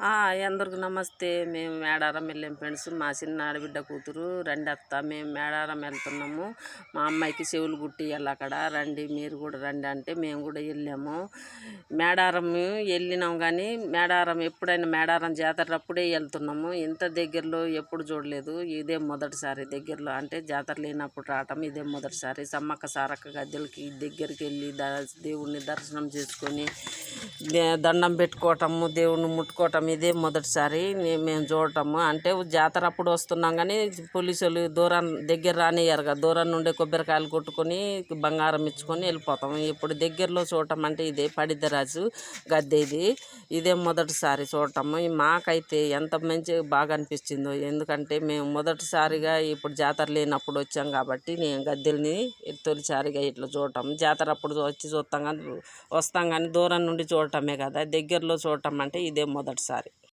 అందరికి నమస్తే. మేము మేడారం వెళ్ళాం ఫ్రెండ్స్. మా చిన్న ఆడబిడ్డ కూతురు రండి అత్త మేము మేడారం వెళ్తున్నాము. మా అమ్మాయికి చెవులు కుట్టియాలి అక్కడ. రండి మీరు కూడా రండి అంటే మేము కూడా వెళ్ళాము. మేడారం వెళ్ళినాం కానీ మేడారం ఎప్పుడైనా మేడారం జాతర అప్పుడే వెళ్తున్నాము. ఇంత దగ్గరలో ఎప్పుడు చూడలేదు. ఇదే మొదటిసారి దగ్గరలో. అంటే జాతర లేనప్పుడు రావటం ఇదే మొదటిసారి. సమ్మక్క సారక్క గద్దెలకి దగ్గరికి వెళ్ళి దేవుణ్ణి దర్శనం చేసుకొని దండం పెట్టుకోవటము దేవుణ్ణి ముట్టుకోవటం ఇదే మొదటిసారి మేము చూడటము. అంటే జాతర అప్పుడు వస్తున్నాం కానీ పోలీసులు దూరం దగ్గర రానియ్యారు కదా. దూరం నుండి కొబ్బరికాయలు కొట్టుకొని బంగారం ఇచ్చుకొని వెళ్ళిపోతాం. ఇప్పుడు దగ్గరలో చూడటం అంటే ఇదే పడిద్దరాజు గద్దె ఇది. ఇదే మొదటిసారి చూడటము. మాకైతే ఎంత మంచి బాగా అనిపించిందో. ఎందుకంటే మేము మొదటిసారిగా ఇప్పుడు జాతర లేనప్పుడు వచ్చాం కాబట్టి నేను గద్దెల్ని తొలిసారిగా ఇట్లా చూడటం. జాతర అప్పుడు వచ్చి చూస్తాం కానీ వస్తాం కానీ దూరం నుండి చూడటమే కదా. దగ్గరలో చూడటం అంటే ఇదే మొదటిసారి.